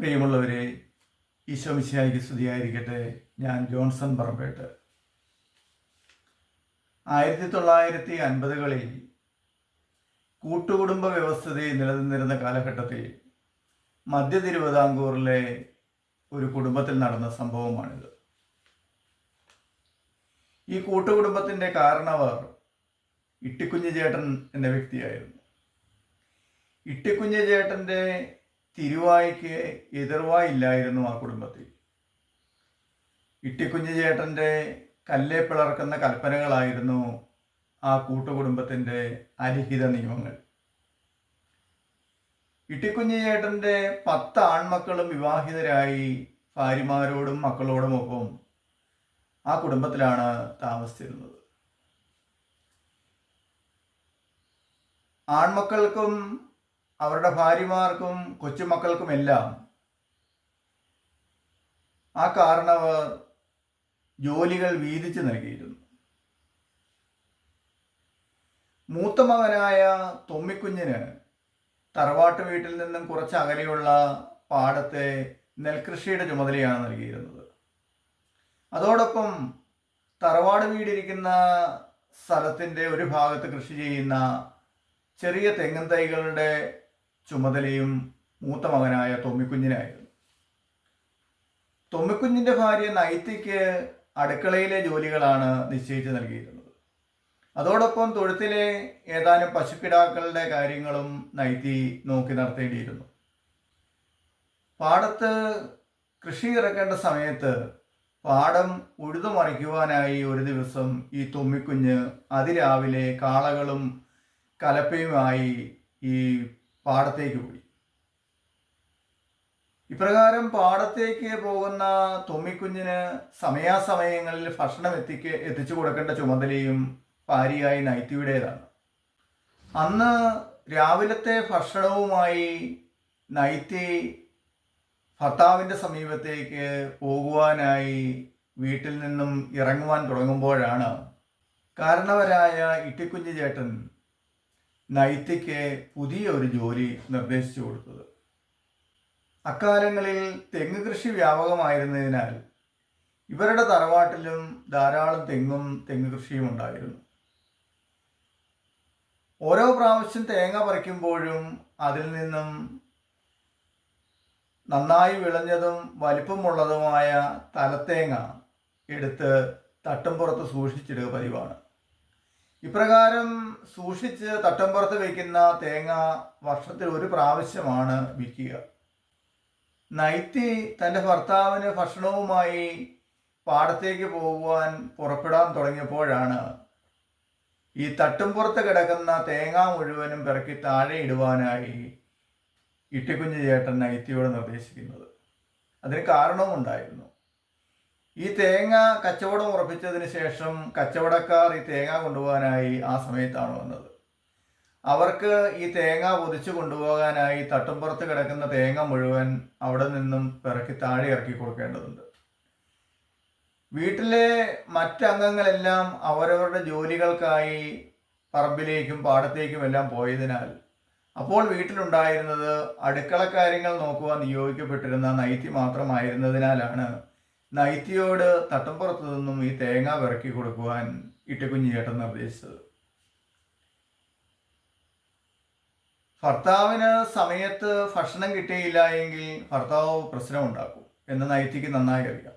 പ്രിയമുള്ളവരെ ഈശോ മിശിഹായിക്ക് സ്തുതിയായിരിക്കട്ടെ. ഞാൻ ജോൺസൺ പറമ്പേട്ട്. ആയിരത്തി തൊള്ളായിരത്തി അൻപതുകളിൽ കൂട്ടുകുടുംബ വ്യവസ്ഥതയിൽ നിലനിന്നിരുന്ന കാലഘട്ടത്തിൽ മധ്യ തിരുവിതാംകൂറിലെ ഒരു കുടുംബത്തിൽ നടന്ന സംഭവമാണിത്. ഈ കൂട്ടുകുടുംബത്തിന്റെ കാരണവർ ഇട്ടിക്കുഞ്ഞ് ചേട്ടൻ എന്ന വ്യക്തിയായിരുന്നു. ഇട്ടിക്കുഞ്ഞ് ചേട്ടന്റെ തിരുവായ്ക്ക് എതിർവായില്ലായിരുന്നു ആ കുടുംബത്തിൽ. ഇട്ടിക്കുഞ്ഞു ചേട്ടന്റെ കല്ലേ പിളർക്കുന്ന കൽപ്പനകളായിരുന്നു ആ കൂട്ടുകുടുംബത്തിന്റെ അലിഖിത നിയമങ്ങൾ. ഇട്ടിക്കുഞ്ഞു ചേട്ടന്റെ പത്ത് ആൺമക്കളും വിവാഹിതരായി ഭാര്യമാരോടും മക്കളോടുമൊപ്പം ആ കുടുംബത്തിലാണ് താമസിച്ചിരുന്നത്. ആൺമക്കൾക്കും അവരുടെ ഭാര്യമാർക്കും കൊച്ചുമക്കൾക്കും എല്ലാം ആ കാരണവർ ജോലികൾ വീതിച്ചു നൽകിയിരുന്നു. മൂത്ത മകനായ തൊമ്മിക്കുഞ്ഞിന് തറവാട്ട് വീട്ടിൽ നിന്നും കുറച്ച് അകലെയുള്ള പാടത്തെ നെൽകൃഷിയുടെ ചുമതലയാണ് നൽകിയിരുന്നത്. അതോടൊപ്പം തറവാട് വീടിരിക്കുന്ന സ്ഥലത്തിന്റെ ഒരു ഭാഗത്ത് കൃഷി ചെയ്യുന്ന ചെറിയ തെങ്ങൻ തൈകളുടെ ചുമതലയും മൂത്ത മകനായ തൊമ്മിക്കുഞ്ഞിനായിരുന്നു. തൊമ്മിക്കുഞ്ഞിന്റെ ഭാര്യ നൈത്തിക്ക് അടുക്കളയിലെ ജോലികളാണ് നിശ്ചയിച്ച് നൽകിയിരുന്നത്. അതോടൊപ്പം തൊഴുത്തിലെ ഏതാനും പശുക്കിടാക്കളുടെ കാര്യങ്ങളും നൈത്തി നോക്കി നടത്തേണ്ടിയിരുന്നു. പാടത്ത് കൃഷി ഇറക്കേണ്ട സമയത്ത് പാടം ഉഴുതു മറിക്കുവാനായി ഒരു ദിവസം ഈ തൊമ്മിക്കുഞ്ഞ് അതിരാവിലെ കാളകളും കലപ്പയുമായി ഈ പാടത്തേക്ക് പോയി ഇപ്രകാരം പാടത്തേക്ക് പോകുന്ന തുമ്മിക്കുഞ്ഞിന് സമയാസമയങ്ങളിൽ ഭക്ഷണം എത്തിക്ക് എത്തിച്ചു കൊടുക്കേണ്ട ചുമതലയും ഭാര്യയായി നൈത്തിയുടേതാണ്. അന്ന് രാവിലത്തെ ഭക്ഷണവുമായി നൈത്തി ഭർത്താവിന്റെ സമീപത്തേക്ക് പോകുവാനായി വീട്ടിൽ നിന്നും ഇറങ്ങുവാൻ തുടങ്ങുമ്പോഴാണ് കാരണവരായ ഇട്ടിക്കുഞ്ഞ് ചേട്ടൻ നൈത്തിക്ക് പുതിയ ഒരു ജോലി നിർദ്ദേശിച്ചു കൊടുത്തത്. അക്കാലങ്ങളിൽ തെങ്ങ് കൃഷി വ്യാപകമായിരുന്നതിനാൽ ഇവരുടെ തറവാട്ടിലും ധാരാളം തെങ്ങും തെങ്ങ് കൃഷിയും ഉണ്ടായിരുന്നു. ഓരോ പ്രാവശ്യം തേങ്ങ പറിക്കുമ്പോഴും അതിൽ നിന്നും നന്നായി വിളഞ്ഞതും വലിപ്പമുള്ളതുമായ തലത്തേങ്ങ എടുത്ത് തട്ടും പുറത്ത് സൂക്ഷിച്ചിടുക പതിവാണ്. ഇപ്രകാരം സൂക്ഷിച്ച് തട്ടുംപുറത്ത് വയ്ക്കുന്ന തേങ്ങ വർഷത്തിൽ ഒരു പ്രാവശ്യമാണ് വിൽക്കുക. നൈത്തി തന്റെ ഭർത്താവിന് ഭക്ഷണവുമായി പാടത്തേക്ക് പോകുവാൻ പുറപ്പെടാൻ തുടങ്ങിയപ്പോഴാണ് ഈ തട്ടുംപുറത്ത് കിടക്കുന്ന തേങ്ങ മുഴുവനും പിറക്കി താഴെ ഇടുവാനായി ഇട്ടിക്കുഞ്ഞ് ചേട്ടൻ നൈത്തിയോട് നിർദ്ദേശിക്കുന്നത്. അതിന് കാരണവുമുണ്ടായിരുന്നു. ഈ തേങ്ങ കച്ചവടം ഉറപ്പിച്ചതിന് ശേഷം കച്ചവടക്കാർ ഈ തേങ്ങ കൊണ്ടുപോകാനായി ആ സമയത്താണ് വന്നത്. അവർക്ക് ഈ തേങ്ങ പൊതിച്ചു കൊണ്ടുപോകാനായി തട്ടുംപുറത്ത് കിടക്കുന്ന തേങ്ങ മുഴുവൻ അവിടെ നിന്നും പിറക്കി താഴെ ഇറക്കി കൊടുക്കേണ്ടതുണ്ട്. വീട്ടിലെ മറ്റംഗങ്ങളെല്ലാം അവരവരുടെ ജോലികൾക്കായി പറമ്പിലേക്കും പാടത്തേക്കും എല്ലാം പോയതിനാൽ അപ്പോൾ വീട്ടിലുണ്ടായിരുന്നത് അടുക്കള കാര്യങ്ങൾ നോക്കുവാൻ നിയോഗിക്കപ്പെട്ടിരുന്ന നൈറ്റി മാത്രമായിരുന്നതിനാലാണ് നൈത്തിയോട് തട്ടംപുറത്തു നിന്നും ഈ തേങ്ങ വിറക്കി കൊടുക്കുവാൻ ഇട്ടിക്കുഞ്ഞി ചേട്ടൻ നിർദ്ദേശിച്ചത്. ഭർത്താവിന് സമയത്ത് ഭക്ഷണം കിട്ടിയില്ല എങ്കിൽ ഭർത്താവ് പ്രശ്നമുണ്ടാക്കും എന്ന് നൈത്തിക്ക് നന്നായി അറിയാം.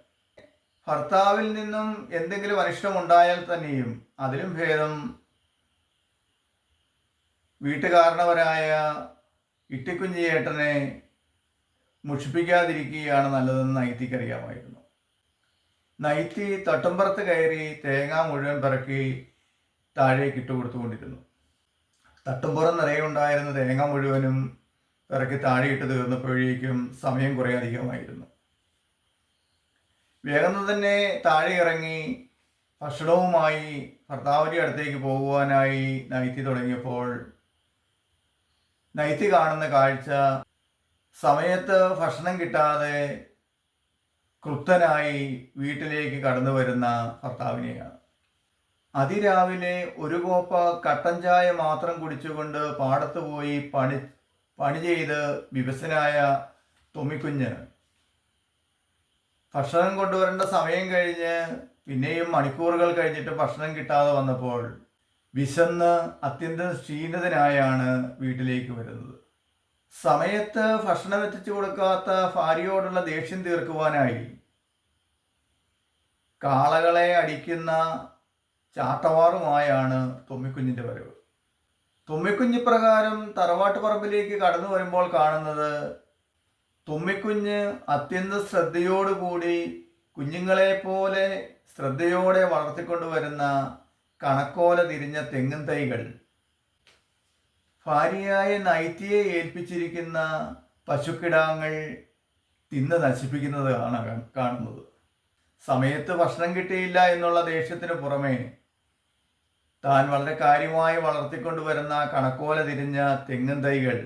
ഭർത്താവിൽ നിന്നും എന്തെങ്കിലും അനിഷ്ടമുണ്ടായാൽ തന്നെയും അതിലും ഭേദം വീട്ടുകാരണവരായ ഇട്ടിക്കുഞ്ഞി ചേട്ടനെ മുഷിപ്പിക്കാതിരിക്കുകയാണ് നല്ലതെന്ന് നൈത്തിക്കറിയാമായിരുന്നു നൈത്തി തട്ടുംപുറത്ത് കയറി തേങ്ങ മുഴുവൻ പിറക്കി താഴേക്ക് ഇട്ട് കൊടുത്തുകൊണ്ടിരുന്നു. തട്ടുംപുറം നിറയുണ്ടായിരുന്ന തേങ്ങ മുഴുവനും പിറക്കി താഴെയിട്ട് തീർന്നപ്പോഴേക്കും സമയം കുറേ അധികമായിരുന്നു. വേഗം തന്നെ താഴെ ഇറങ്ങി ഭക്ഷണവുമായി ഭർത്താവിന്റെ അടുത്തേക്ക് പോകുവാനായി നൈത്തി തുടങ്ങിയപ്പോൾ നൈത്തി കാണുന്ന കാഴ്ച സമയത്ത് ഭക്ഷണം കിട്ടാതെ കൃപ്തനായി വീട്ടിലേക്ക് കടന്നു വരുന്ന ഭർത്താവിനെയാണ്. അതിരാവിലെ ഒരു കോപ്പ കട്ടൻ ചായ മാത്രം കുടിച്ചുകൊണ്ട് പാടത്ത് പോയി പണി പണി ചെയ്ത് വിവസനായ തൊമിക്കുഞ്ഞ് ഭക്ഷണം കൊണ്ടുവരേണ്ട സമയം കഴിഞ്ഞ് പിന്നെയും മണിക്കൂറുകൾ കഴിഞ്ഞിട്ട് ഭക്ഷണം കിട്ടാതെ വന്നപ്പോൾ വിശന്ന് അത്യന്തം ക്ഷീണിതനായാണ് വീട്ടിലേക്ക് വരുന്നത്. സമയത്ത് ഭക്ഷണം എത്തിച്ചു കൊടുക്കാത്ത ഭാര്യയോടുള്ള ദേഷ്യം തീർക്കുവാനായി കാളകളെ അടിക്കുന്ന ചാട്ടവാറുമായാണ് തുമ്മിക്കുഞ്ഞിന്റെ വരവ്. തുമ്മിക്കുഞ്ഞ് പ്രകാരം തറവാട്ട് പറമ്പിലേക്ക് കടന്നു വരുമ്പോൾ കാണുന്നത് തുമ്മിക്കുഞ്ഞ് അത്യന്ത ശ്രദ്ധയോടുകൂടി കുഞ്ഞുങ്ങളെ പോലെ ശ്രദ്ധയോടെ വളർത്തിക്കൊണ്ടുവരുന്ന കണക്കോല തിരിഞ്ഞ തെങ്ങും തൈകൾ ഭാര്യയായ നൈറ്റിയെ ഏൽപ്പിച്ചിരിക്കുന്ന പശുക്കിടാങ്ങൾ തിന്ന് നശിപ്പിക്കുന്നത് ആണ് കാണുന്നത്. സമയത്ത് ഭക്ഷണം കിട്ടിയില്ല എന്നുള്ള ദേഷ്യത്തിന് പുറമേ താൻ വളരെ കാര്യമായി വളർത്തിക്കൊണ്ടുവരുന്ന കണക്കോല തിരിഞ്ഞ തെങ്ങും തൈകൾ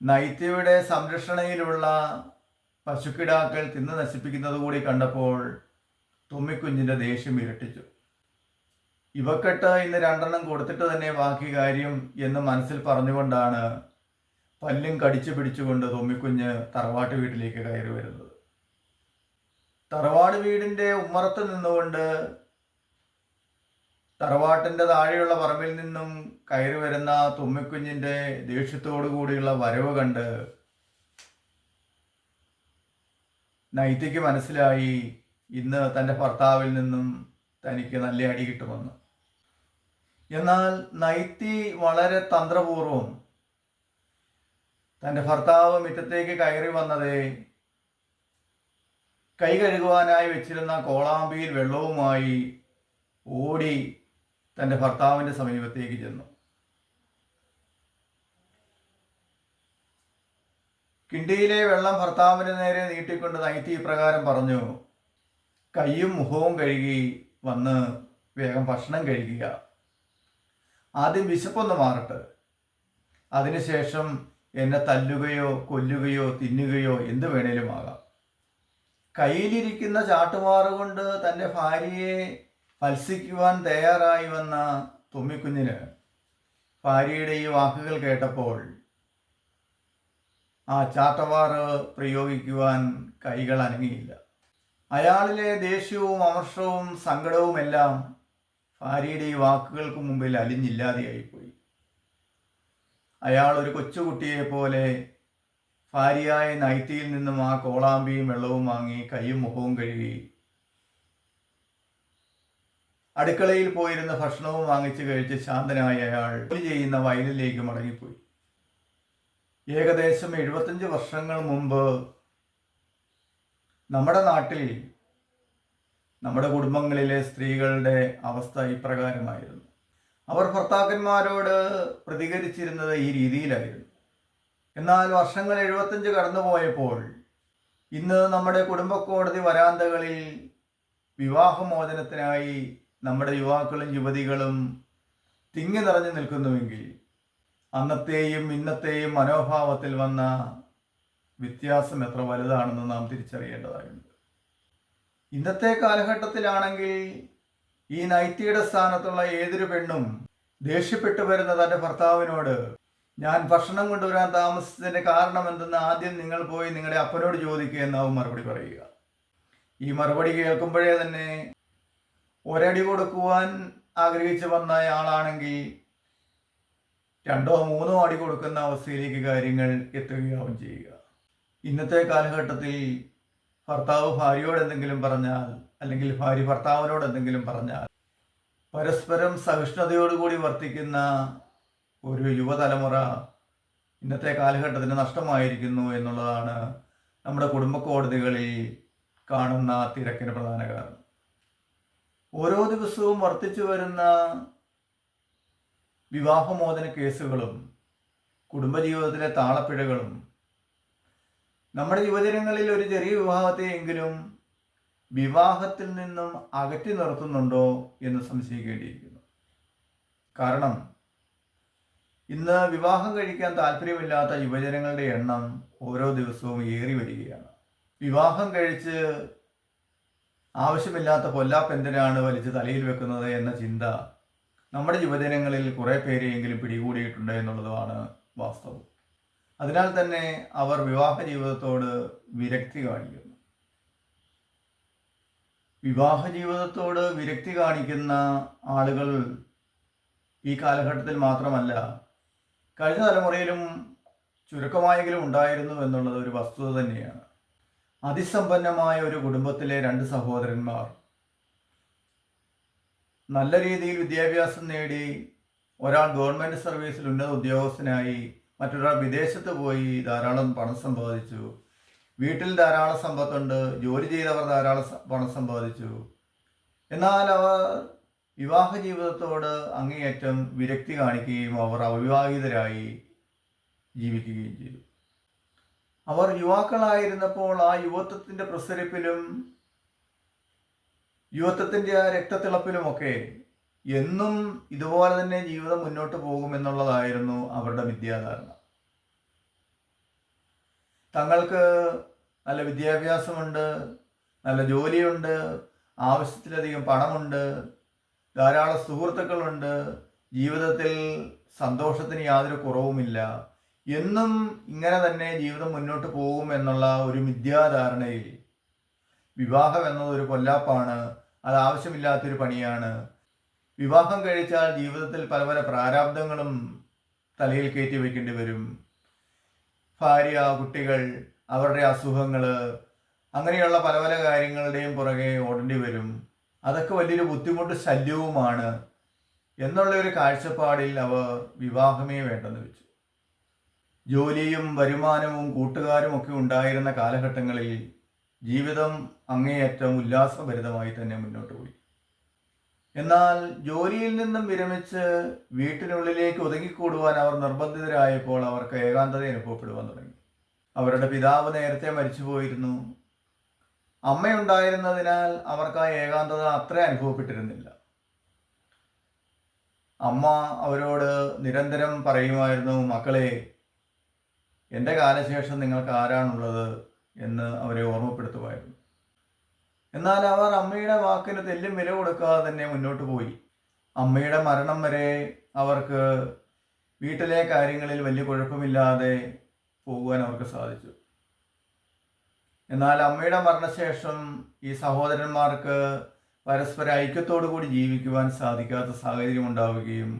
നൈത്യയുടെ സംരക്ഷണയിലുള്ള പശുക്കിടാക്കൾ തിന്ന് നശിപ്പിക്കുന്നത് കൂടി കണ്ടപ്പോൾ തുമ്മിക്കുഞ്ഞിന്റെ ദേഷ്യം ഇരട്ടിച്ചു. ഇവക്കെട്ട് ഇന്ന് രണ്ടെണ്ണം കൊടുത്തിട്ട് തന്നെ ബാക്കി കാര്യം എന്ന് മനസ്സിൽ പറഞ്ഞുകൊണ്ടാണ് പല്ലും കടിച്ചു പിടിച്ചുകൊണ്ട് തൊമ്മിക്കുഞ്ഞ് തറവാട്ട് വീട്ടിലേക്ക് കയറി വരുന്നത്. തറവാട് വീടിന്റെ ഉമ്മറത്ത് നിന്നുകൊണ്ട് തറവാട്ടിന്റെ താഴെയുള്ള പറമ്പിൽ നിന്നും കയറി വരുന്ന തുമ്മിക്കുഞ്ഞിന്റെ ദേഷ്യത്തോടു കൂടിയുള്ള വരവ് കണ്ട് നൈതിക്ക് മനസ്സിലായി ഇന്ന് തന്റെ ഭർത്താവിൽ നിന്നും തനിക്ക് നല്ല അടി കിട്ടുമെന്ന്. എന്നാൽ നൈത്തി വളരെ തന്ത്രപൂർവം തന്റെ ഭർത്താവ് മിറ്റത്തേക്ക് കയറി വന്നതേ കൈ കഴുകുവാനായി വെച്ചിരുന്ന കോളാമ്പിയിൽ വെള്ളവുമായി ഓടി തന്റെ ഭർത്താവിന്റെ സമീപത്തേക്ക് ചെന്നു. കിണ്ടിയിലെ വെള്ളം ഭർത്താവിന്റെ നേരെ നീട്ടിക്കൊണ്ട് നൈറ്റി ഇപ്രകാരം പറഞ്ഞു കൈയും മുഖവും കഴുകി വന്ന് വേഗം ഭക്ഷണം കഴിക്കുക. ആദ്യം വിശപ്പൊന്ന് മാറട്ടെ. അതിനുശേഷം എന്നെ തല്ലുകയോ കൊല്ലുകയോ തിന്നുകയോ എന്ത് വേണേലും ആകാം. കയ്യിലിരിക്കുന്ന ചാട്ടുമാറ് കൊണ്ട് തന്റെ ഭാര്യയെ മത്സിക്കുവാൻ തയ്യാറായി വന്ന തുമ്മിക്കുഞ്ഞിന് ഭാര്യയുടെ ഈ വാക്കുകൾ കേട്ടപ്പോൾ ആ ചാട്ടവാറ് പ്രയോഗിക്കുവാൻ കൈകൾ അനങ്ങിയില്ല. അയാളിലെ ദേഷ്യവും അമർഷവും സങ്കടവുമെല്ലാം ഭാര്യയുടെ ഈ വാക്കുകൾക്ക് മുമ്പിൽ അലിഞ്ഞില്ലാതെയായിപ്പോയി അയാൾ ഒരു കൊച്ചുകുട്ടിയെ പോലെ ഭാര്യയായ നൈറ്റിയിൽ നിന്നും ആ കോളാമ്പിയും വെള്ളവും വാങ്ങി കൈയും മുഖവും കഴുകി അടുക്കളയിൽ പോയിരുന്ന ഭക്ഷണവും വാങ്ങിച്ചു കഴിച്ച് ശാന്തനായ അയാൾ ജോലി ചെയ്യുന്ന വയലിലേക്ക് മടങ്ങിപ്പോയി. ഏകദേശം എഴുപത്തഞ്ച് വർഷങ്ങൾ മുമ്പ് നമ്മുടെ നാട്ടിൽ നമ്മുടെ കുടുംബങ്ങളിലെ സ്ത്രീകളുടെ അവസ്ഥ ഇപ്രകാരമായിരുന്നു. അവർ ഭർത്താക്കന്മാരോട് പ്രതികരിച്ചിരുന്നത് ഈ രീതിയിലായിരുന്നു. എന്നാൽ വർഷങ്ങൾ എഴുപത്തഞ്ച് കടന്നുപോയപ്പോൾ ഇന്ന് നമ്മുടെ കുടുംബ കോടതി വരാന്തകളിൽ വിവാഹമോചനത്തിനായി നമ്മുടെ യുവാക്കളും യുവതികളും തിങ്ങി നിറഞ്ഞു നിൽക്കുന്നുവെങ്കിൽ അന്നത്തെയും ഇന്നത്തെയും മനോഭാവത്തിൽ വന്ന വ്യത്യാസം എത്ര വലുതാണെന്ന് നാം തിരിച്ചറിയേണ്ടതായുണ്ട്. ഇന്നത്തെ കാലഘട്ടത്തിലാണെങ്കിൽ ഈ നൈറ്റിയുടെ സ്ഥാനത്തുള്ള ഏതൊരു പെണ്ണും ദേഷ്യപ്പെട്ടു വരുന്ന തന്റെ ഭർത്താവിനോട്. ഞാൻ ഭക്ഷണം കൊണ്ടുവരാൻ താമസിച്ചതിന്റെ കാരണം എന്തെന്ന് ആദ്യം നിങ്ങൾ പോയി നിങ്ങളുടെ അപ്പനോട് ചോദിക്കുക എന്നാവും മറുപടി പറയുക. ഈ മറുപടി കേൾക്കുമ്പോഴേ തന്നെ ഒരടി കൊടുക്കുവാൻ ആഗ്രഹിച്ചു വന്ന ആളാണെങ്കിൽ രണ്ടോ മൂന്നോ അടി കൊടുക്കുന്ന അവസ്ഥയിലേക്ക് കാര്യങ്ങൾ എത്തുകയാവും ചെയ്യുക. ഇന്നത്തെ കാലഘട്ടത്തിൽ ഭർത്താവ് ഭാര്യയോട് എന്തെങ്കിലും പറഞ്ഞാൽ അല്ലെങ്കിൽ ഭാര്യ ഭർത്താവിനോട് എന്തെങ്കിലും പറഞ്ഞാൽ പരസ്പരം സഹിഷ്ണുതയോടുകൂടി വർത്തിക്കുന്ന ഒരു യുവതലമുറ ഇന്നത്തെ കാലഘട്ടത്തിന് നഷ്ടമായിരിക്കുന്നു എന്നുള്ളതാണ് നമ്മുടെ കുടുംബ കോടതികളിൽ കാണുന്ന തിരക്കിന് പ്രധാന കാരണം. ഓരോ ദിവസവും വർദ്ധിച്ചു വരുന്ന വിവാഹമോചന കേസുകളും കുടുംബജീവിതത്തിലെ താളപ്പിഴകളും നമ്മുടെ യുവജനങ്ങളിൽ ഒരു ചെറിയ വിവാഹത്തെയെങ്കിലും വിവാഹത്തിൽ നിന്നും അകറ്റി നിർത്തുന്നുണ്ടോ എന്ന് സംശയിക്കേണ്ടിയിരിക്കുന്നു. കാരണം ഇന്ന് വിവാഹം കഴിക്കാൻ താല്പര്യമില്ലാത്ത യുവജനങ്ങളുടെ എണ്ണം ഓരോ ദിവസവും ഏറി വരികയാണ്. വിവാഹം കഴിച്ച് ആവശ്യമില്ലാത്ത കൊല്ലാപ്പെന്തിനാണ് വലിച്ച് തലയിൽ വെക്കുന്നത് എന്ന ചിന്ത നമ്മുടെ യുവജനങ്ങളിൽ കുറേ പേരെയെങ്കിലും പിടികൂടിയിട്ടുണ്ട് എന്നുള്ളതാണ് വാസ്തവം. അതിനാൽ തന്നെ അവർ വിവാഹ ജീവിതത്തോട് വിരക്തി കാണിക്കുന്നു. വിവാഹ ജീവിതത്തോട് വിരക്തി കാണിക്കുന്ന ആളുകൾ ഈ കാലഘട്ടത്തിൽ മാത്രമല്ല കഴിഞ്ഞ തലമുറയിലും ചുരുക്കമായെങ്കിലും ഉണ്ടായിരുന്നു എന്നുള്ളത് ഒരു വസ്തുത തന്നെയാണ്. അതിസമ്പന്നമായ ഒരു കുടുംബത്തിലെ രണ്ട് സഹോദരന്മാർ നല്ല രീതിയിൽ വിദ്യാഭ്യാസം നേടി ഒരാൾ ഗവൺമെന്റ് സർവീസിൽ ഉന്നത ഉദ്യോഗസ്ഥനായി മറ്റൊരാൾ വിദേശത്ത് പോയി ധാരാളം പണം സമ്പാദിച്ചു. വീട്ടിൽ ധാരാളം സമ്പത്തുണ്ട്. ജോലി ചെയ്തവർ ധാരാളം പണം സമ്പാദിച്ചു. എന്നാൽ അവർ വിവാഹ ജീവിതത്തോട് അങ്ങേയറ്റം വിരക്തി കാണിക്കുകയും അവർ അവിവാഹിതരായി ജീവിക്കുകയും ചെയ്തു. അവർ യുവാക്കളായിരുന്നപ്പോൾ ആ യുവത്വത്തിന്റെ പ്രസരിപ്പിലും യുവത്വത്തിന്റെ ആ രക്തത്തിളപ്പിലുമൊക്കെ എന്നും ഇതുപോലെ തന്നെ ജീവിതം മുന്നോട്ട് പോകുമെന്നുള്ളതായിരുന്നു അവരുടെ വിദ്യാധാരണ. തങ്ങൾക്ക് നല്ല വിദ്യാഭ്യാസമുണ്ട് നല്ല ജോലിയുണ്ട് ആവശ്യത്തിലധികം പണമുണ്ട് ധാരാളം സുഹൃത്തുക്കളുണ്ട് ജീവിതത്തിൽ സന്തോഷത്തിന് യാതൊരു കുറവുമില്ല. എന്നും ഇങ്ങനെ തന്നെ ജീവിതം മുന്നോട്ട് പോകും എന്നുള്ള ഒരു മിഥ്യാധാരണയിൽ വിവാഹം എന്നത് ഒരു കൊല്ലാപ്പാണ്. അത് ആവശ്യമില്ലാത്തൊരു പണിയാണ്. വിവാഹം കഴിച്ചാൽ ജീവിതത്തിൽ പല പല പ്രാരാബ്ദങ്ങളും തലയിൽ കയറ്റി വയ്ക്കേണ്ടി വരും. ഭാര്യ കുട്ടികൾ അവരുടെ അസുഖങ്ങൾ അങ്ങനെയുള്ള പല പല കാര്യങ്ങളുടെയും പുറകെ ഓടേണ്ടി വരും. അതൊക്കെ വലിയൊരു ബുദ്ധിമുട്ട് ശല്യവുമാണ് എന്നുള്ള ഒരു കാഴ്ചപ്പാടിൽ അവ വിവാഹമേ വേണ്ടെന്ന് വെച്ചു. ജോലിയും വരുമാനവും കൂട്ടുകാരും ഒക്കെ ഉണ്ടായിരുന്ന കാലഘട്ടങ്ങളിൽ ജീവിതം അങ്ങേയറ്റം ഉല്ലാസഭരിതമായി തന്നെ മുന്നോട്ട് പോയി. എന്നാൽ ജോലിയിൽ നിന്നും വിരമിച്ച് വീട്ടിനുള്ളിലേക്ക് ഒതുങ്ങിക്കൂടുവാൻ അവർ നിർബന്ധിതരായപ്പോൾ അവർക്ക് ഏകാന്തത അനുഭവപ്പെടുവാൻ തുടങ്ങി. അവരുടെ പിതാവ് നേരത്തെ മരിച്ചുപോയിരുന്നു. അമ്മയുണ്ടായിരുന്നതിനാൽ അവർക്ക് ആ ഏകാന്തത അത്ര അനുഭവപ്പെട്ടിരുന്നില്ല. അമ്മ അവരോട് നിരന്തരം പറയുമായിരുന്നു മക്കളെ എന്റെ കാലശേഷം നിങ്ങൾക്ക് ആരാണുള്ളത്? എന്ന് അവരെ ഓർമ്മപ്പെടുത്തുമായിരുന്നു. എന്നാൽ അവർ അമ്മയുടെ വാക്കിന് തെല്ലും വില കൊടുക്കാതെ തന്നെ മുന്നോട്ട് പോയി. അമ്മയുടെ മരണം വരെ അവർക്ക് വീട്ടിലെ കാര്യങ്ങളിൽ വലിയ കുഴപ്പമില്ലാതെ പോകുവാൻ അവർക്ക് സാധിച്ചു. എന്നാൽ അമ്മയുടെ മരണശേഷം ഈ സഹോദരന്മാർക്ക് പരസ്പര ഐക്യത്തോടു കൂടി ജീവിക്കുവാൻ സാധിക്കാത്ത സാഹചര്യം ഉണ്ടാവുകയും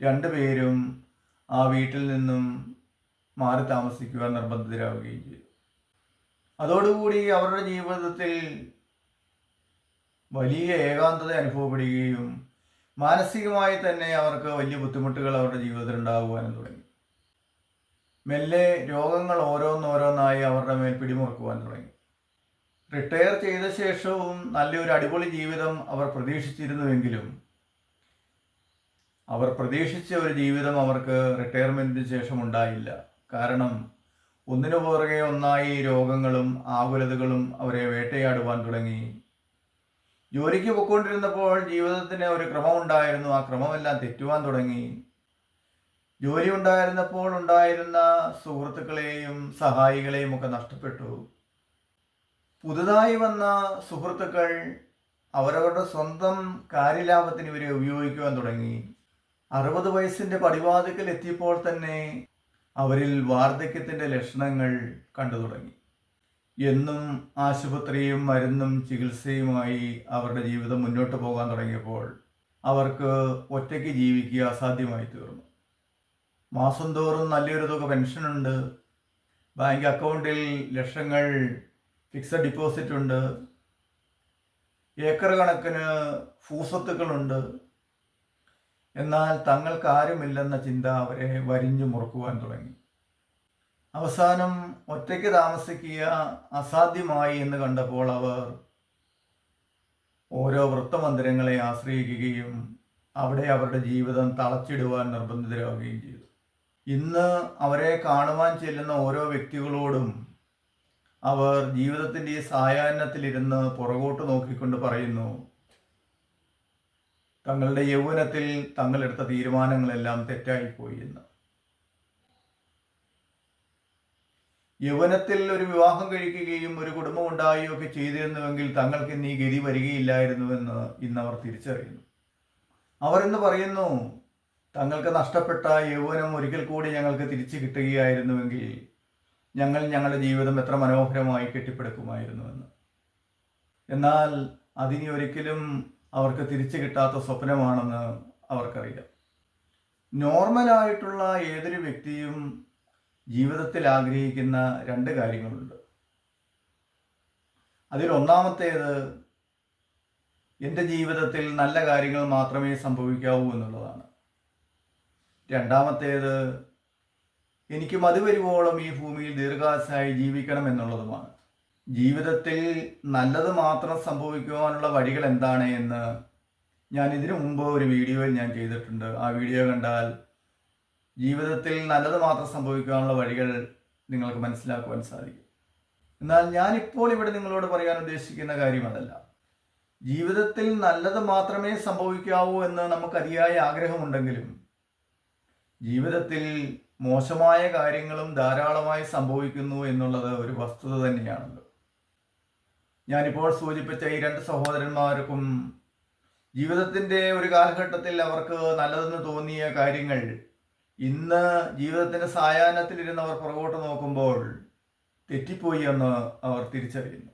രണ്ടുപേരും ആ വീട്ടിൽ നിന്നും മാറി താമസിക്കുവാൻ നിർബന്ധിതരാവുകയും ചെയ്തു. അതോടുകൂടി അവരുടെ ജീവിതത്തിൽ വലിയ ഏകാന്തത അനുഭവപ്പെടുകയും മാനസികമായി തന്നെ അവർക്ക് വലിയ ബുദ്ധിമുട്ടുകൾ അവരുടെ ജീവിതത്തിൽ ഉണ്ടാകുവാനും തുടങ്ങി. മെല്ലെ രോഗങ്ങൾ ഓരോന്നോരോന്നായി അവരുടെ മേൽ പിടിമുറുക്കുവാൻ തുടങ്ങി. റിട്ടയർ ചെയ്ത ശേഷവും നല്ലൊരു അടിപൊളി ജീവിതം അവർ പ്രതീക്ഷിച്ചിരുന്നുവെങ്കിലും അവർ പ്രതീക്ഷിച്ച ഒരു ജീവിതം അവർക്ക് റിട്ടയർമെന്റിന് ശേഷം ഉണ്ടായില്ല. കാരണം ഒന്നിനു പുറകെ ഒന്നായി രോഗങ്ങളും ആകുലതകളും അവരെ വേട്ടയാടുവാൻ തുടങ്ങി. ജോലിക്ക് പൊയ്ക്കൊണ്ടിരുന്നപ്പോൾ ജീവിതത്തിന് ഒരു ക്രമം ഉണ്ടായിരുന്നു ആ ക്രമമെല്ലാം തെറ്റുവാൻ തുടങ്ങി. ജോലി ഉണ്ടായിരുന്നപ്പോൾ ഉണ്ടായിരുന്ന സുഹൃത്തുക്കളെയും സഹായികളെയും ഒക്കെ നഷ്ടപ്പെട്ടു. പുതുതായി വന്ന സുഹൃത്തുക്കൾ അവരവരുടെ സ്വന്തം കാര്യലാഭത്തിന് ഇവരെ ഉപയോഗിക്കുവാൻ തുടങ്ങി. അറുപത് വയസ്സിന്റെ പടിവാതിക്കൽ എത്തിയപ്പോൾ തന്നെ അവരിൽ വാർദ്ധക്യത്തിന്റെ ലക്ഷണങ്ങൾ കണ്ടു തുടങ്ങി. എന്നും ആശുപത്രിയും മരുന്നും ചികിത്സയുമായി അവരുടെ ജീവിതം മുന്നോട്ട് പോകാൻ തുടങ്ങിയപ്പോൾ അവർക്ക് ഒറ്റയ്ക്ക് ജീവിക്കുക അസാധ്യമായി തീർന്നു. മാസം തോറും നല്ലൊരു തുക പെൻഷനുണ്ട് ബാങ്ക് അക്കൗണ്ടിൽ ലക്ഷങ്ങൾ ഫിക്സഡ് ഡിപ്പോസിറ്റ് ഉണ്ട്. ഏക്കർ കണക്കിന് ഭൂസ്വത്തുക്കളുണ്ട്. എന്നാൽ തങ്ങൾക്ക് ആരുമില്ലെന്ന ചിന്ത അവരെ വരിഞ്ഞു മുറുക്കുവാൻ തുടങ്ങി. അവസാനം ഒറ്റയ്ക്ക് താമസിക്കുക അസാധ്യമായി എന്ന് കണ്ടപ്പോൾ അവർ ഓരോ വൃത്തമന്ദിരങ്ങളെ ആശ്രയിക്കുകയും അവിടെ അവരുടെ ജീവിതം തളച്ചിടുവാൻ നിർബന്ധിതരാകുകയും ചെയ്തു. ഇന്ന് അവരെ കാണുവാൻ ചെല്ലുന്ന ഓരോ വ്യക്തികളോടും അവർ ജീവിതത്തിന്റെ ഈ സായാഹ്നത്തിലിരുന്ന് പുറകോട്ട് നോക്കിക്കൊണ്ട് പറയുന്നു തങ്ങളുടെ യൗവനത്തിൽ തങ്ങളെടുത്ത തീരുമാനങ്ങളെല്ലാം തെറ്റായിപ്പോയി എന്ന്. യൗവനത്തിൽ ഒരു വിവാഹം കഴിക്കുകയും ഒരു കുടുംബം ഉണ്ടാവുകയും ഒക്കെ ചെയ്തിരുന്നുവെങ്കിൽ തങ്ങൾക്ക് ഇന്ന് ഈ ഗതി വരികയില്ലായിരുന്നുവെന്ന് ഇന്ന് അവർ തിരിച്ചറിയുന്നു. അവർ ഇന്ന് പറയുന്നു തങ്ങൾക്ക് നഷ്ടപ്പെട്ട യൗവനം ഒരിക്കൽ കൂടി ഞങ്ങൾക്ക് തിരിച്ചു കിട്ടുകയായിരുന്നുവെങ്കിൽ ഞങ്ങൾ ഞങ്ങളുടെ ജീവിതം എത്ര മനോഹരമായി കെട്ടിപ്പടുക്കുമായിരുന്നുവെന്ന്. എന്നാൽ അതിനി ഒരിക്കലും അവർക്ക് തിരിച്ചു കിട്ടാത്ത സ്വപ്നമാണെന്ന് അവർക്കറിയാം. നോർമലായിട്ടുള്ള ഏതൊരു വ്യക്തിയും ജീവിതത്തിൽ ആഗ്രഹിക്കുന്ന രണ്ട് കാര്യങ്ങളുണ്ട്. അതിൽ ഒന്നാമത്തേത് എന്റെ ജീവിതത്തിൽ നല്ല കാര്യങ്ങൾ മാത്രമേ സംഭവിക്കാവൂ എന്നുള്ളതാണ്. രണ്ടാമത്തേത് എനിക്ക് മതിവരുവോളം ഈ ഭൂമിയിൽ ദീർഘാസായി ജീവിക്കണം എന്നുള്ളതുമാണ്. ജീവിതത്തിൽ നല്ലത് മാത്രം സംഭവിക്കുവാനുള്ള വഴികൾ എന്താണ് എന്ന് ഞാൻ ഇതിനു മുമ്പ് ഒരു വീഡിയോയിൽ ഞാൻ ചെയ്തിട്ടുണ്ട്. ആ വീഡിയോ കണ്ടാൽ ജീവിതത്തിൽ നല്ലത് മാത്രം സംഭവിക്കാനുള്ള വഴികൾ നിങ്ങൾക്ക് മനസ്സിലാക്കുവാൻ സാധിക്കും. എന്നാൽ ഞാനിപ്പോൾ ഇവിടെ നിങ്ങളോട് പറയാൻ ഉദ്ദേശിക്കുന്ന കാര്യം അതല്ല. ജീവിതത്തിൽ നല്ലത് മാത്രമേ സംഭവിക്കാവൂ എന്ന് നമുക്ക് അതിയായ ആഗ്രഹമുണ്ടെങ്കിലും ജീവിതത്തിൽ മോശമായ കാര്യങ്ങളും ധാരാളമായി സംഭവിക്കുന്നു എന്നുള്ളത് ഒരു വസ്തുത തന്നെയാണല്ലോ. ഞാനിപ്പോൾ സൂചിപ്പിച്ച ഈ രണ്ട് സഹോദരന്മാർക്കും ജീവിതത്തിന്റെ ഒരു കാലഘട്ടത്തിൽ അവർക്ക് നല്ലതെന്ന് തോന്നിയ കാര്യങ്ങൾ ഇന്ന് ജീവിതത്തിന്റെ സായാഹ്നത്തിലിരുന്നവർ പുറകോട്ട് നോക്കുമ്പോൾ തെറ്റിപ്പോയി എന്ന് അവർ തിരിച്ചറിയുന്നു.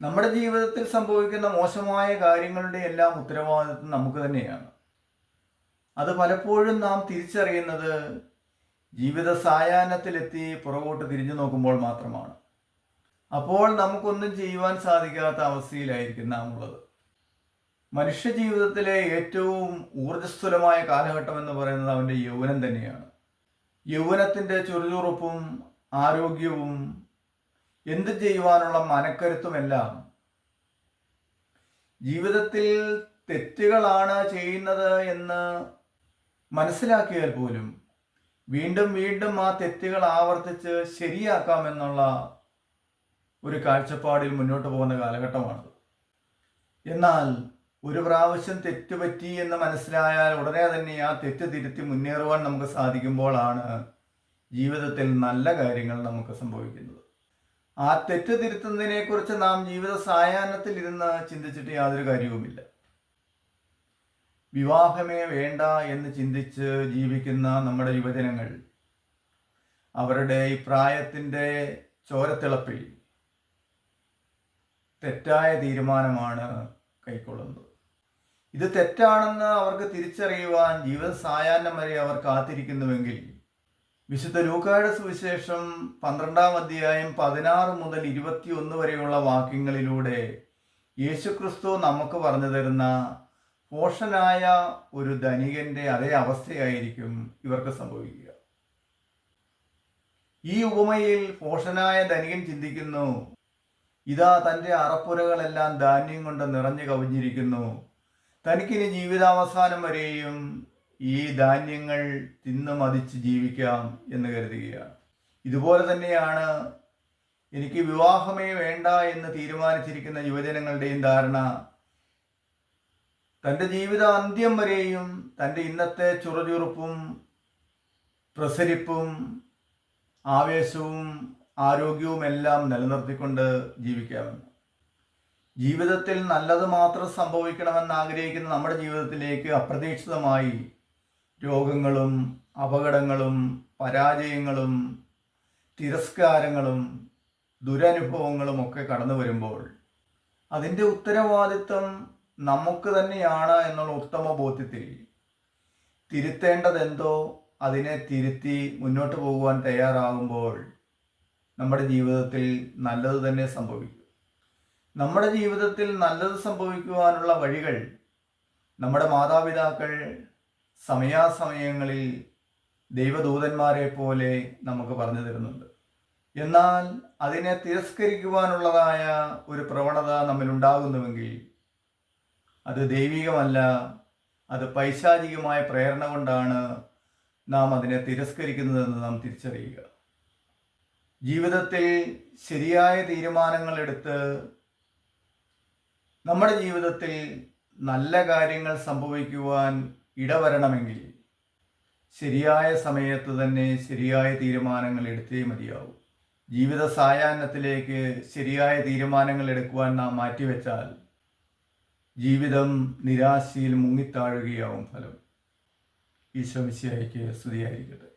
നമ്മുടെ ജീവിതത്തിൽ സംഭവിക്കുന്ന മോശമായ കാര്യങ്ങളുടെ എല്ലാം ഉത്തരവാദിത്വം നമുക്ക് തന്നെയാണ്. അത് പലപ്പോഴും നാം തിരിച്ചറിയുന്നത് ജീവിത സായാഹ്നത്തിലെത്തി പുറകോട്ട് തിരിഞ്ഞു നോക്കുമ്പോൾ മാത്രമാണ്. അപ്പോൾ നമുക്കൊന്നും ചെയ്യുവാൻ സാധിക്കാത്ത അവസ്ഥയിലായിരിക്കും നാം ഉള്ളത്. മനുഷ്യ ജീവിതത്തിലെ ഏറ്റവും ഊർജസ്വലമായ കാലഘട്ടം എന്ന് പറയുന്നത് അവന്റെ യൗവനം തന്നെയാണ്. യൗവനത്തിന്റെ ചുറുചുറുപ്പും ആരോഗ്യവും എന്ത് ചെയ്യുവാനുള്ള മനക്കരുത്തുമെല്ലാം ജീവിതത്തിൽ തെറ്റുകളാണ് ചെയ്യുന്നത് എന്ന് മനസ്സിലാക്കിയാൽ പോലും വീണ്ടും വീണ്ടും ആ തെറ്റുകൾ ആവർത്തിച്ച് ശരിയാക്കാമെന്നുള്ള ഒരു കാഴ്ചപ്പാടിൽ മുന്നോട്ട് പോകുന്ന കാലഘട്ടമാണ് എന്നാൽ ഒരു പ്രാവശ്യം തെറ്റുപറ്റി എന്ന് മനസ്സിലായാൽ ഉടനെ തന്നെ ആ തെറ്റ് തിരുത്തി മുന്നേറുവാൻ നമുക്ക് സാധിക്കുമ്പോഴാണ് ജീവിതത്തിൽ നല്ല കാര്യങ്ങൾ നമുക്ക് സംഭവിക്കുന്നത്. ആ തെറ്റ് തിരുത്തുന്നതിനെക്കുറിച്ച് നാം ജീവിത സായാഹ്നത്തിൽ ഇരുന്ന് ചിന്തിച്ചിട്ട് യാതൊരു കാര്യവുമില്ല. വിവാഹമേ വേണ്ട എന്ന് ചിന്തിച്ച് ജീവിക്കുന്ന നമ്മുടെ യുവജനങ്ങൾ അവരുടെ ഈ പ്രായത്തിന്റെ ചോരത്തിളപ്പിൽ തെറ്റായ തീരുമാനമാണ് കൈക്കൊള്ളുന്നത്. ഇത് തെറ്റാണെന്ന് അവർക്ക് തിരിച്ചറിയുവാൻ ജീവൻ സായാഹ്നം വരെ അവർ കാത്തിരിക്കുന്നുവെങ്കിൽ വിശുദ്ധ ലൂക്കായുടെ സുവിശേഷം പന്ത്രണ്ടാം അധ്യായം പതിനാറ് മുതൽ ഇരുപത്തിയൊന്ന് വരെയുള്ള വാക്യങ്ങളിലൂടെ യേശുക്രിസ്തു നമുക്ക് പറഞ്ഞു തരുന്ന പോഷനായ ഒരു ധനികന്റെ അതേ അവസ്ഥയായിരിക്കും ഇവർക്ക് സംഭവിക്കുക. ഈ ഉപമയിൽ പോഷനായ ധനികൻ ചിന്തിക്കുന്നു ഇതാ തന്റെ അറപ്പുരകളെല്ലാം ധാന്യം കൊണ്ട് നിറഞ്ഞു കവിഞ്ഞിരിക്കുന്നു. തനിക്കിനി ജീവിതാവസാനം വരെയും ഈ ധാന്യങ്ങൾ തിന്നു മതിച്ച് ജീവിക്കാം എന്ന് കരുതുകയാണ്. ഇതുപോലെ തന്നെയാണ് എനിക്ക് വിവാഹമേ വേണ്ട എന്ന് തീരുമാനിച്ചിരിക്കുന്ന യുവജനങ്ങളുടെയും ധാരണ തന്റെ ജീവിത അന്ത്യം വരെയും തന്റെ ഇന്നത്തെ ചുറുചുറുപ്പും പ്രസരിപ്പും ആവേശവും ആരോഗ്യവും എല്ലാം നിലനിർത്തിക്കൊണ്ട് ജീവിക്കാമെന്ന് ജീവിതത്തിൽ നല്ലത് മാത്രം സംഭവിക്കണമെന്ന് ആഗ്രഹിക്കുന്ന നമ്മുടെ ജീവിതത്തിലേക്ക് അപ്രതീക്ഷിതമായി രോഗങ്ങളും അപകടങ്ങളും പരാജയങ്ങളും തിരസ്കാരങ്ങളും ദുരനുഭവങ്ങളും ഒക്കെ കടന്നു വരുമ്പോൾ അതിന്റെ ഉത്തരവാദിത്വം നമുക്ക് തന്നെയാണ് എന്നുള്ള ഉത്തമ ബോധ്യത്തിൽ തിരുത്തേണ്ടതെന്തോ അതിനെ തിരുത്തി മുന്നോട്ട് പോകുവാൻ തയ്യാറാകുമ്പോൾ നമ്മുടെ ജീവിതത്തിൽ നല്ലത് തന്നെ സംഭവിക്കും. നമ്മുടെ ജീവിതത്തിൽ നല്ലത് സംഭവിക്കുവാനുള്ള വഴികൾ നമ്മുടെ മാതാപിതാക്കൾ സമയാസമയങ്ങളിൽ ദൈവദൂതന്മാരെ പോലെ നമുക്ക് പറഞ്ഞു തരുന്നുണ്ട്. എന്നാൽ അതിനെ തിരസ്കരിക്കുവാനുള്ളതായ ഒരു പ്രവണത നമ്മിലുണ്ടാകുന്നുവെങ്കിൽ അത് ദൈവികമല്ല അത് പൈശാചികമായ പ്രേരണ കൊണ്ടാണ് നാം അതിനെ തിരസ്കരിക്കുന്നതെന്ന് നാം തിരിച്ചറിയുക. ജീവിതത്തിൽ ശരിയായ തീരുമാനങ്ങൾ എടുത്ത് നമ്മുടെ ജീവിതത്തിൽ നല്ല കാര്യങ്ങൾ സംഭവിക്കുവാൻ ഇടവരണമെങ്കിൽ ശരിയായ സമയത്ത് തന്നെ ശരിയായ തീരുമാനങ്ങൾ എടുത്തേ മതിയാവും. ജീവിത സായാഹ്നത്തിലേക്ക് ശരിയായ തീരുമാനങ്ങൾ എടുക്കുവാൻ നാം മാറ്റിവെച്ചാൽ ജീവിതം നിരാശയിൽ മുങ്ങിത്താഴുകയാവും ഫലം. ഈശോ മിശിയായിക്ക് സ്തുതിയായിരിക്കട്ടെ.